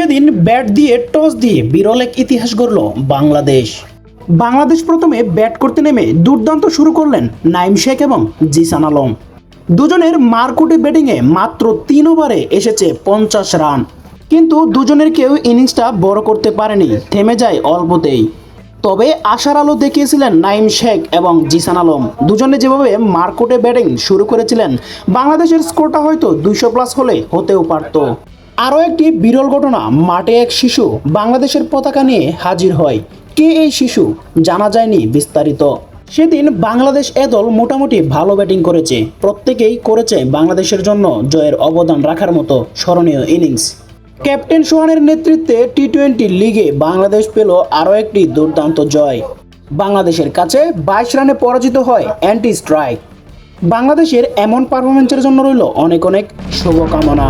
সেদিন ব্যাট দিয়ে টস দিয়ে বিরল এক ইতিহাস গড়ল বাংলাদেশ। বাংলাদেশ প্রথমে ব্যাট করতে নেমে দুর্দান্ত শুরু করলেন নাইম শেখ এবং জিসান আলম। দুজনের মারকুটে ব্যাটিংয়ে মাত্র তিন ওভারে এসেছে পঞ্চাশ রান। কিন্তু দুজনের কেউ ইনিংসটা বড় করতে পারেনি, থেমে যায় অল্পতেই। তবে আশার আলো দেখিয়েছিলেন নাইম শেখ এবং জিসান আলম। দুজনে যেভাবে মারকুটে ব্যাটিং শুরু করেছিলেন, বাংলাদেশের স্কোরটা হয়তো দুইশো প্লাস হলে হতেও পারত। আরও একটি বিরল ঘটনা, মাঠে এক শিশু বাংলাদেশের পতাকা নিয়ে হাজির হয়। কে এই শিশু জানা যায়নি বিস্তারিত। সেদিন বাংলাদেশ এ দল মোটামুটি ভালো ব্যাটিং করেছে, প্রত্যেকেই করেছে বাংলাদেশের জন্য জয়ের অবদান রাখার মতো স্মরণীয় ইনিংস। ক্যাপ্টেন সোহানের নেতৃত্বে টি টোয়েন্টি লিগে বাংলাদেশ পেল আরও একটি দুর্দান্ত জয়। বাংলাদেশের কাছে বাইশ রানে পরাজিত হয় অ্যান্টি স্ট্রাইক বাংলাদেশের এমন পারফরমেন্সের জন্য রইল অনেক অনেক শুভকামনা।